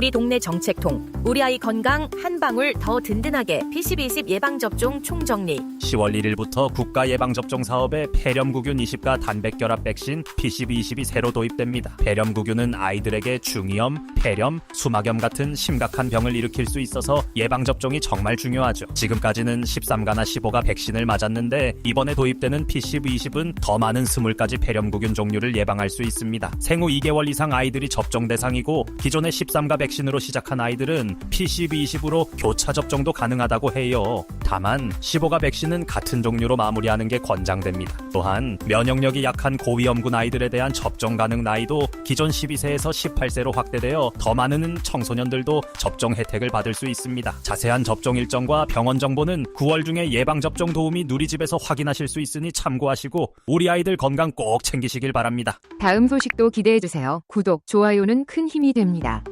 우리 동네 정책통, 우리 아이 건강 한 방울 더 든든하게 PCB20 예방접종 총정리. 10월 1일부터 국가 예방접종 사업에 폐렴구균 20가 단백결합 백신 PCB20이 새로 도입됩니다. 폐렴구균은 아이들에게 중이염, 폐렴, 수막염 같은 심각한 병을 일으킬 수 있어서 예방접종이 정말 중요하죠. 지금까지는 13가나 15가 백신을 맞았는데 이번에 도입되는 PCB20은 더 많은 20가지 폐렴구균 종류를 예방할 수 있습니다. 생후 2개월 이상 아이들이 접종 대상이고 기존의 13가 백신 으로 시작한 아이들은 PCB20으로 교차 접종도 가능하다고 해요. 다만 15가 백신은 같은 종류로 마무리하는 게 권장됩니다. 또한 면역력이 약한 고위험군 아이들에 대한 접종 가능 나이도 기존 12세에서 18세로 확대되어 더 많은 청소년들도 접종 혜택을 받을 수 있습니다. 자세한 접종 일정과 병원 정보는 9월 중에 예방 접종 도우미 누리집에서 확인하실 수 있으니 참고하시고 우리 아이들 건강 꼭 챙기시길 바랍니다. 다음 소식도 기대해주세요. 구독, 좋아요는 큰 힘이 됩니다.